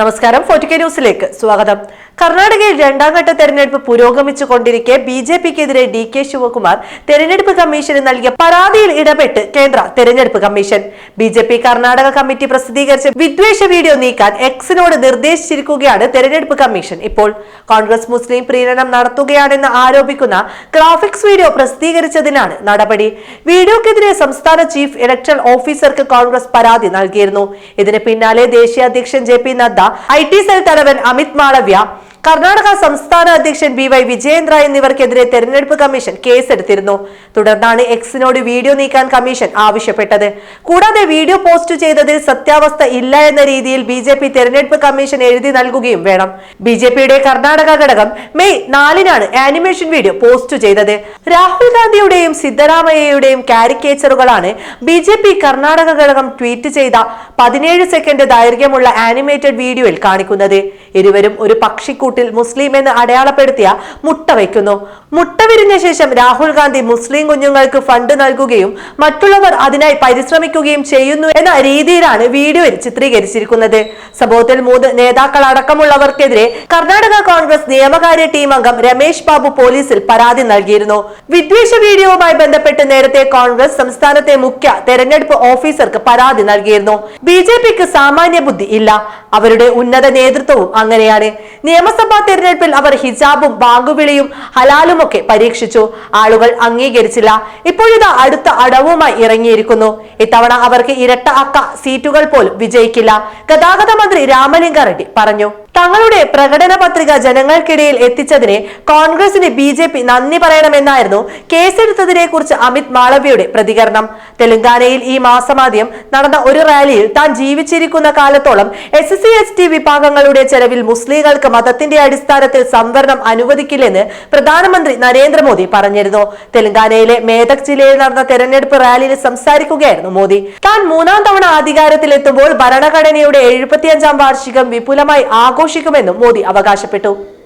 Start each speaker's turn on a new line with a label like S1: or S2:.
S1: നമസ്കാരം കെ ന്യൂസിലേക്ക് സ്വാഗതം കർണാടകയിൽ രണ്ടാം ഘട്ട തെരഞ്ഞെടുപ്പ് പുരോഗമിച്ചു കൊണ്ടിരിക്കെ ബി ജെ പിക്കെതിരെ ഡി കെ ശിവകുമാർ തെരഞ്ഞെടുപ്പ് കമ്മീഷന് നൽകിയ പരാതിയിൽ ഇടപെട്ട് കേന്ദ്ര തെരഞ്ഞെടുപ്പ് commission B J P Karnataka committee പ്രസിദ്ധീകരിച്ച വിദ്വേഷ വീഡിയോ നീക്കാൻ എക്സിനോട് നിർദ്ദേശിച്ചിരിക്കുകയാണ് തെരഞ്ഞെടുപ്പ് കമ്മീഷൻ ഇപ്പോൾ കോൺഗ്രസ് മുസ്ലിം പ്രീണനം നടത്തുകയാണെന്ന് ആരോപിക്കുന്ന ഗ്രാഫിക്സ് വീഡിയോ പ്രസിദ്ധീകരിച്ചതിനാണ് നടപടി വീഡിയോക്കെതിരെ സംസ്ഥാന ചീഫ് ഇലക്ഷൻ ഓഫീസർക്ക് കോൺഗ്രസ് പരാതി നൽകിയിരുന്നു ഇതിന് പിന്നാലെ ദേശീയ അധ്യക്ഷൻ J P Nadda I T cell തലവൻ അമിത് മാളവ്യ കർണാടക സംസ്ഥാന അധ്യക്ഷൻ ബി വൈ വിജയേന്ദ്ര എന്നിവർക്കെതിരെ തെരഞ്ഞെടുപ്പ് കമ്മീഷൻ കേസെടുത്തിരുന്നു തുടർന്നാണ് എക്സിനോട് വീഡിയോ നീക്കാൻ കമ്മീഷൻ ആവശ്യപ്പെട്ടത് കൂടാതെ വീഡിയോ പോസ്റ്റ് ചെയ്തതിൽ സത്യാവസ്ഥ ഇല്ല എന്ന രീതിയിൽ ബി ജെ പി തെരഞ്ഞെടുപ്പ് കമ്മീഷൻ എഴുതി നൽകുകയും വേണം ബി ജെ പിയുടെ കർണാടക ഘടകം മെയ് നാലിനാണ് ആനിമേഷൻ വീഡിയോ പോസ്റ്റ് ചെയ്തത് രാഹുൽ ഗാന്ധിയുടെയും സിദ്ധരാമയ്യയുടെയും കാരിക്കേച്ചറുകളാണ് ബി ജെ പി കർണാടക ഘടകം ട്വീറ്റ് ചെയ്ത പതിനേഴ് സെക്കൻഡ് ദൈർഘ്യമുള്ള ആനിമേറ്റഡ് വീഡിയോയിൽ കാണിക്കുന്നത് ഇരുവരും ഒരു പക്ഷിക്കൂട്ടം കൂട്ടിൽ മുസ്ലിം എന്ന് അടയാളപ്പെടുത്തിയ മുട്ട വയ്ക്കുന്നു മുട്ട വിരിഞ്ഞ ശേഷം രാഹുൽ ഗാന്ധി മുസ്ലിം കുഞ്ഞുങ്ങൾക്ക് ഫണ്ട് നൽകുകയും മറ്റുള്ളവർ അതിനായി പരിശ്രമിക്കുകയും ചെയ്യുന്നു എന്ന രീതിയിലാണ് വീഡിയോയിൽ ചിത്രീകരിച്ചിരിക്കുന്നത് സംഭവത്തിൽ മൂന്ന് നേതാക്കൾ അടക്കമുള്ളവർക്കെതിരെ കർണാടക കോൺഗ്രസ് നിയമകാര്യ ടീം അംഗം രമേശ് ബാബു പോലീസിൽ പരാതി നൽകിയിരുന്നു വിദ്വേഷ വീഡിയോവുമായി ബന്ധപ്പെട്ട് നേരത്തെ കോൺഗ്രസ് സംസ്ഥാനത്തെ മുഖ്യ തെരഞ്ഞെടുപ്പ് ഓഫീസർക്ക് പരാതി നൽകിയിരുന്നു ബി സാമാന്യ ബുദ്ധി ഇല്ല അവരുടെ ഉന്നത നേതൃത്വവും അങ്ങനെയാണ് നിയമസഭ ലോക്സഭാ തെരഞ്ഞെടുപ്പിൽ അവർ ഹിജാബും ബാങ്കുവിളിയും ഹലാലും ഒക്കെ പരീക്ഷിച്ചു ആളുകൾ അംഗീകരിച്ചില്ല ഇപ്പോഴിതാ അടുത്ത അടവുമായി ഇറങ്ങിയിരിക്കുന്നു ഇത്തവണ അവർക്ക് ഇരട്ട അക്ക സീറ്റുകൾ പോലും വിജയിക്കില്ല ഗതാഗത മന്ത്രി രാമലിംഗ റെഡ്ഡി പറഞ്ഞു തങ്ങളുടെ പ്രകടന പത്രിക ജനങ്ങൾക്കിടയിൽ എത്തിച്ചതിന് കോൺഗ്രസിന് ബി ജെ പി നന്ദി പറയണമെന്നായിരുന്നു കേസെടുത്തതിനെ കുറിച്ച് അമിത് മാളവ്യയുടെ പ്രതികരണം തെലങ്കാനയിൽ ഈ മാസമാദ്യം നടന്ന ഒരു റാലിയിൽ താൻ ജീവിച്ചിരിക്കുന്ന കാലത്തോളം എസ് സി എസ് ടി വിഭാഗങ്ങളുടെ ചെലവിൽ മുസ്ലിങ്ങൾക്ക് മതത്തിന്റെ അടിസ്ഥാനത്തിൽ സംവരണം അനുവദിക്കില്ലെന്ന് പ്രധാനമന്ത്രി നരേന്ദ്രമോദി പറഞ്ഞിരുന്നു തെലങ്കാനയിലെ മേധക് ജില്ലയിൽ നടന്ന തെരഞ്ഞെടുപ്പ് റാലിയിൽ സംസാരിക്കുകയായിരുന്നു മോദി താൻ മൂന്നാം തവണ അധികാരത്തിലെത്തുമ്പോൾ ഭരണഘടനയുടെ എഴുപത്തിയഞ്ചാം വാർഷികം വിപുലമായി ആഘോഷിക്കും ആഘോഷിക്കുമെന്നും മോദി അവകാശപ്പെട്ടു